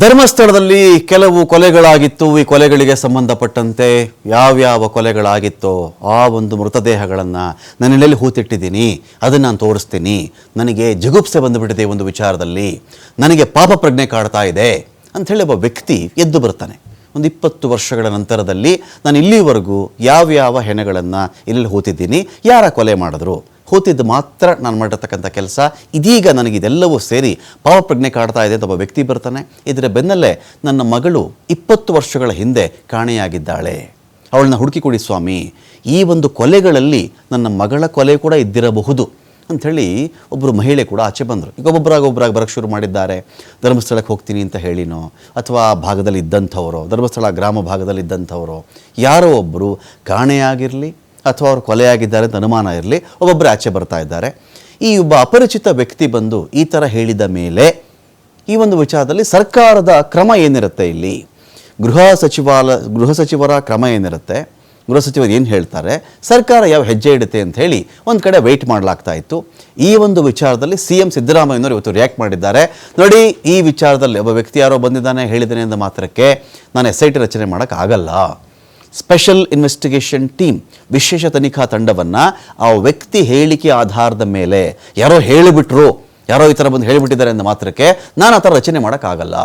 ಧರ್ಮಸ್ಥಳದಲ್ಲಿ ಕೆಲವು ಕೊಲೆಗಳಾಗಿತ್ತು. ಈ ಕೊಲೆಗಳಿಗೆ ಸಂಬಂಧಪಟ್ಟಂತೆ ಯಾವ್ಯಾವ ಕೊಲೆಗಳಾಗಿತ್ತೋ ಆ ಒಂದು ಮೃತದೇಹಗಳನ್ನು ನನ್ನಲ್ಲಿ ಹೂತಿಟ್ಟಿದ್ದೀನಿ. ಅದನ್ನು ನಾನು ತೋರಿಸ್ತೀನಿ. ನನಗೆ ಜಗುಪ್ಸೆ ಬಂದುಬಿಟ್ಟಿದೆ ಒಂದು ವಿಚಾರದಲ್ಲಿ. ನನಗೆ ಪಾಪ ಪ್ರಜ್ಞೆ ಕಾಡ್ತಾ ಇದೆ ಅಂಥೇಳಿ ಒಬ್ಬ ವ್ಯಕ್ತಿ ಎದ್ದು ಬರ್ತಾನೆ. ಒಂದು ಇಪ್ಪತ್ತು ವರ್ಷಗಳ ನಂತರದಲ್ಲಿ ನಾನು ಇಲ್ಲಿವರೆಗೂ ಯಾವ್ಯಾವ ಹೆಣಗಳನ್ನು ಇಲ್ಲಿ ಹೂತಿದ್ದೀನಿ, ಯಾರ ಕೊಲೆ ಮಾಡಿದ್ರು. ಹೂತಿದ್ದು ಮಾತ್ರ ನಾನು ಮಾಡಿರ್ತಕ್ಕಂಥ ಕೆಲಸ. ಇದೀಗ ನನಗಿದೆಲ್ಲವೂ ಸೇರಿ ಪಾವಪ್ರಜ್ಞೆ ಕಾಡ್ತಾ ಇದೆ ಅಂತ ಒಬ್ಬ ವ್ಯಕ್ತಿ ಬರ್ತಾನೆ. ಇದರ ಬೆನ್ನಲ್ಲೇ ನನ್ನ ಮಗಳು ಇಪ್ಪತ್ತು ವರ್ಷಗಳ ಹಿಂದೆ ಕಾಣೆಯಾಗಿದ್ದಾಳೆ. ಅವಳನ್ನ ಹುಡುಕಿ ಕೊಡಿ ಸ್ವಾಮಿ. ಈ ಒಂದು ಕೊಲೆಗಳಲ್ಲಿ ನನ್ನ ಮಗಳ ಕೊಲೆ ಕೂಡ ಇದ್ದಿರಬಹುದು ಅಂಥೇಳಿ ಒಬ್ಬರು ಮಹಿಳೆ ಕೂಡ ಆಚೆ ಬಂದರು. ಈಗ ಒಬ್ಬೊಬ್ಬರಾಗ ಒಬ್ಬರಾಗ ಬರಕ್ಕೆ ಶುರು ಮಾಡಿದ್ದಾರೆ. ಧರ್ಮಸ್ಥಳಕ್ಕೆ ಹೋಗ್ತೀನಿ ಅಂತ ಹೇಳಿನೋ, ಅಥವಾ ಆ ಭಾಗದಲ್ಲಿ ಇದ್ದಂಥವರು, ಧರ್ಮಸ್ಥಳ ಗ್ರಾಮ ಭಾಗದಲ್ಲಿ ಇದ್ದಂಥವರು, ಯಾರೋ ಒಬ್ಬರು ಕಾಣೆಯಾಗಿರಲಿ ಅಥವಾ ಅವರು ಕೊಲೆಯಾಗಿದ್ದಾರೆ ಅಂತ ಅನುಮಾನ ಇರಲಿ ಒಬ್ಬೊಬ್ಬರು ಆಚೆ ಬರ್ತಾ ಇದ್ದಾರೆ. ಈ ಒಬ್ಬ ಅಪರಿಚಿತ ವ್ಯಕ್ತಿ ಬಂದು ಈ ಥರ ಹೇಳಿದ ಮೇಲೆ ಈ ಒಂದು ವಿಚಾರದಲ್ಲಿ ಸರ್ಕಾರದ ಕ್ರಮ ಏನಿರುತ್ತೆ ಇಲ್ಲಿ? ಗೃಹ ಸಚಿವಾಲ, ಗೃಹ ಸಚಿವರ ಕ್ರಮ ಏನಿರುತ್ತೆ? ಗೃಹ ಸಚಿವರು ಏನು ಹೇಳ್ತಾರೆ? ಸರ್ಕಾರ ಯಾವ ಹೆಜ್ಜೆ ಇಡುತ್ತೆ ಅಂತ ಹೇಳಿ ಒಂದು ಕಡೆ ವೆಯ್ಟ್ ಮಾಡಲಾಗ್ತಾ ಇತ್ತು. ಈ ಒಂದು ವಿಚಾರದಲ್ಲಿ ಸಿ ಎಂ ಸಿದ್ದರಾಮಯ್ಯನವರು ಇವತ್ತು ರಿಯಾಕ್ಟ್ ಮಾಡಿದ್ದಾರೆ. ನೋಡಿ, ಈ ವಿಚಾರದಲ್ಲಿ ಒಬ್ಬ ವ್ಯಕ್ತಿ ಯಾರೋ ಬಂದಿದ್ದಾನೆ, ಹೇಳಿದ್ದಾನೆ ಮಾತ್ರಕ್ಕೆ ನಾನು ಎಸ್ ಐ ಟಿ ರಚನೆ ಮಾಡೋಕ್ಕಾಗಲ್ಲ ಸ್ಪೆಷಲ್ ಇನ್ವೆಸ್ಟಿಗೇಷನ್ ಟೀಮ್ ವಿಶೇಷ ತನಿಖಾ ತಂಡವನ್ನು ಆ ವ್ಯಕ್ತಿ ಹೇಳಿಕೆ ಆಧಾರದ ಮೇಲೆ ಯಾರೋ ಹೇಳಿಬಿಟ್ರು, ಯಾರೋ ಈ ಥರ ಬಂದು ಹೇಳಿಬಿಟ್ಟಿದ್ದಾರೆ ಅಂದ ಮಾತ್ರಕ್ಕೆ ನಾನು ಆ ಥರ ರಚನೆ ಮಾಡೋಕ್ಕಾಗಲ್ಲ.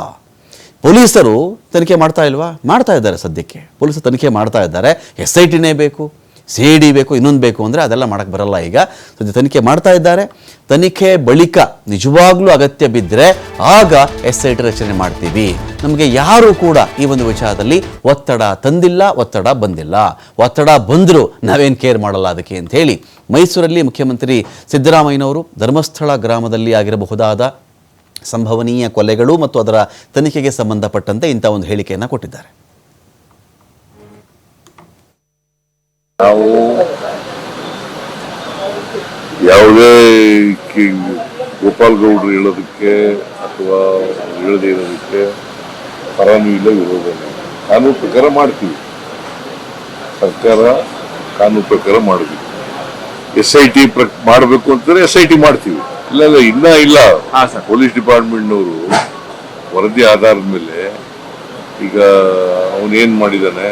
ಪೊಲೀಸರು ತನಿಖೆ ಮಾಡ್ತಾ ಇಲ್ವಾ? ಮಾಡ್ತಾ ಇದ್ದಾರೆ ಸದ್ಯಕ್ಕೆ. ಪೊಲೀಸರು ತನಿಖೆ ಮಾಡ್ತಾ ಇದ್ದಾರೆ. ಎಸ್ ಐ ಟಿನೇ ಬೇಕು. ಸಿ ಬೇಕು, ಇನ್ನೊಂದು ಬೇಕು ಅಂದರೆ ಅದೆಲ್ಲ ಮಾಡೋಕ್ಕೆ ಬರಲ್ಲ ಈಗ. ಸದ್ಯ ತನಿಖೆ ಮಾಡ್ತಾ ಇದ್ದಾರೆ. ತನಿಖೆ ಬಳಿಕ ನಿಜವಾಗ್ಲೂ ಅಗತ್ಯ ಬಿದ್ದರೆ ಆಗ ಎಸ್ ಐ ಟಿ ರಚನೆ ಮಾಡ್ತೀವಿ. ನಮಗೆ ಯಾರೂ ಕೂಡ ಈ ಒಂದು ವಿಚಾರದಲ್ಲಿ ಒತ್ತಡ ತಂದಿಲ್ಲ, ಒತ್ತಡ ಬಂದಿಲ್ಲ. ಒತ್ತಡ ಬಂದರೂ ನಾವೇನು ಕೇರ್ ಮಾಡಲ್ಲ ಅದಕ್ಕೆ ಅಂತ ಹೇಳಿ ಮೈಸೂರಲ್ಲಿ ಮುಖ್ಯಮಂತ್ರಿ ಸಿದ್ದರಾಮಯ್ಯನವರು ಧರ್ಮಸ್ಥಳ ಗ್ರಾಮದಲ್ಲಿ ಆಗಿರಬಹುದಾದ ಸಂಭವನೀಯ ಕೊಲೆಗಳು ಮತ್ತು ಅದರ ತನಿಖೆಗೆ ಸಂಬಂಧಪಟ್ಟಂತೆ ಇಂಥ ಒಂದು ಹೇಳಿಕೆಯನ್ನು ಕೊಟ್ಟಿದ್ದಾರೆ. ನಾವು ಯಾವುದೇ ಗೋಪಾಲ್ ಗೌಡ್ರು ಹೇಳೋದಕ್ಕೆ ಅಥವಾ ಹೇಳದೇ ಇರೋದಕ್ಕೆ ಪರಾನು ಇಲ್ಲ ವಿರೋಧನ. ಕಾನೂನು ಪ್ರಕಾರ ಮಾಡ್ತೀವಿ. ಸರ್ಕಾರ ಕಾನೂನು ಪ್ರಕಾರ ಮಾಡಬೇಕು ಎಸ್ ಐ ಟಿ ಮಾಡಬೇಕು ಅಂತಂದ್ರೆ ಎಸ್ ಐ ಟಿ ಮಾಡ್ತೀವಿ ಇಲ್ಲ. ಇಲ್ಲ ಇನ್ನ ಇಲ್ಲ ಪೊಲೀಸ್ ಡಿಪಾರ್ಟ್ಮೆಂಟ್ನವರು ವರದಿ ಆಧಾರದ ಮೇಲೆ ಈಗ ಅವನು ಏನ್ ಮಾಡಿದಾನೆ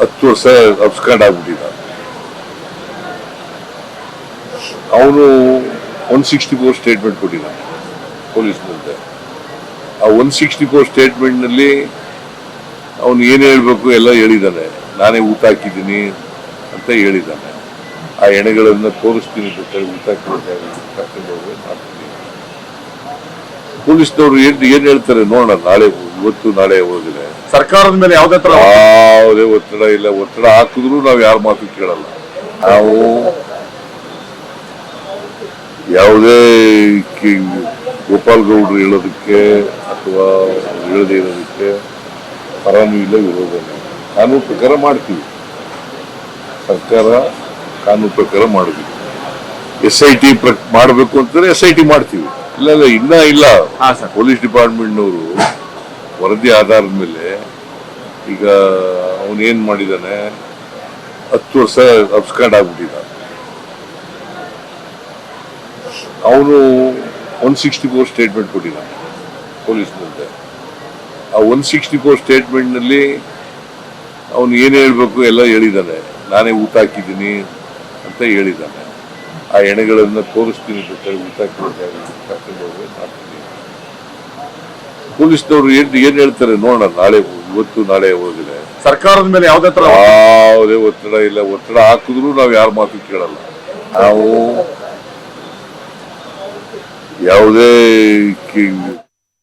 ಹತ್ತು ವರ್ಷ ಅಬ್ಸ್ಕರ್ಡ್ ಆಗ್ಬಿಟ್ಟಿದ್ದ ಅವನು ಒನ್ ಸಿಕ್ಸ್ಟಿ ಫೋರ್ ಸ್ಟೇಟ್ಮೆಂಟ್ ಕೊಟ್ಟಿದ್ದಾನೆ ಪೊಲೀಸ್ ಮುಂದೆ. ಆ ಒನ್ ಸಿಕ್ಸ್ಟಿ ಫೋರ್ ಸ್ಟೇಟ್ಮೆಂಟ್ನಲ್ಲಿ ಅವನು ಏನು ಹೇಳಬೇಕು ಎಲ್ಲ ಹೇಳಿದ್ದಾನೆ. ನಾನೇ ಊಟ ಹಾಕಿದ್ದೀನಿ ಅಂತ ಹೇಳಿದ್ದಾನೆ. ಆ ಎಣೆಗಳನ್ನು ತೋರಿಸ್ತೀನಿ ಊಟ ಹಾಕಿ ಮಾಡ್ತೀನಿ. ಪೊಲೀಸ್ನವ್ರು ಏನ್ ಏನ್ ಹೇಳ್ತಾರೆ ನೋಡೋಣ ನಾಳೆ ಇವತ್ತು ನಾಳೆ ಹೋಗಿದೆ. ಸರ್ಕಾರದ ಮೇಲೆ ಯಾವುದೇ ತರ ಯಾವುದೇ ಒತ್ತಡ ಇಲ್ಲ. ಒತ್ತಡ ಹಾಕಿದ್ರು ನಾವು ಯಾರ ಮಾತು ಕೇಳಲ್ಲ. ನಾವು ಯಾವುದೇ ಗೋಪಾಲ್ ಗೌಡ್ರು ಹೇಳೋದಕ್ಕೆ ಅಥವಾ ಹೇಳದೇ ಇರೋದಕ್ಕೆ ಪರಾನು ಇಲ್ಲ ವಿರೋಧ ಇಲ್ಲ. ಕಾನೂನು ಪ್ರಕಾರ ಮಾಡ್ತೀವಿ. ಸರ್ಕಾರ ಕಾನೂನು ಪ್ರಕಾರ ಮಾಡಬೇಕು ಎಸ್ ಐ ಟಿ ಮಾಡಬೇಕು ಅಂತಂದ್ರೆ ಎಸ್ ಐ ಟಿ ಮಾಡ್ತೀವಿ. ಇಲ್ಲ ಇಲ್ಲ. ಇನ್ನ ಇಲ್ಲ. ಪೊಲೀಸ್ ಡಿಪಾರ್ಟ್ಮೆಂಟ್ನವರು ವರದಿ ಆಧಾರದ ಮೇಲೆ ಈಗ ಅವನು ಏನ್ ಮಾಡಿದಾನೆ ಹತ್ತು ವರ್ಷ ಅಬ್ಸ್ಕಾಂಡ್ ಆಗ್ಬಿಟ್ಟಿದ್ದ ಅವನು ಒನ್ ಸಿಕ್ಸ್ಟಿ ಫೋರ್ ಸ್ಟೇಟ್ಮೆಂಟ್ ಕೊಟ್ಟಿದ್ದಾನೆ ಪೊಲೀಸ್ ಮುಂದೆ ಆ ಒನ್ ಸಿಕ್ಸ್ಟಿ ಫೋರ್ ಸ್ಟೇಟ್ಮೆಂಟ್ನಲ್ಲಿ ಅವನು ಏನು ಹೇಳಬೇಕು ಎಲ್ಲ ಹೇಳಿದ್ದಾನೆ ನಾನೇ ಊಟ ಹಾಕಿದ್ದೀನಿ ಅಂತ ಹೇಳಿದ್ದಾನೆ ಆ ಎಣೆಗಳನ್ನು ತೋರಿಸ್ತೀನಿ ಬೇಕಾದ್ರೆ ಊಟ ಹಾಕಿದ್ದೀನಿ ಕರ್ಕೊಂಡು ಹೋಗಿ ಮಾಡ್ತೀನಿ ಪೊಲೀಸ್ನವ್ರು ಏನ್ ಏನ್ ಹೇಳ್ತಾರೆ ನೋಡೋಣ ನಾಳೆ ಇವತ್ತು ನಾಳೆ ಹೋಗಿದೆ ಸರ್ಕಾರದ ಮೇಲೆ ಯಾವುದೇ ತರ ಯಾವುದೇ ಒತ್ತಡ ಇಲ್ಲ. ಒತ್ತಡ ಹಾಕಿದ್ರು ನಾವು ಯಾರ ಮಾತು ಕೇಳಲ್ಲ. ನಾವು ಯಾವುದೇ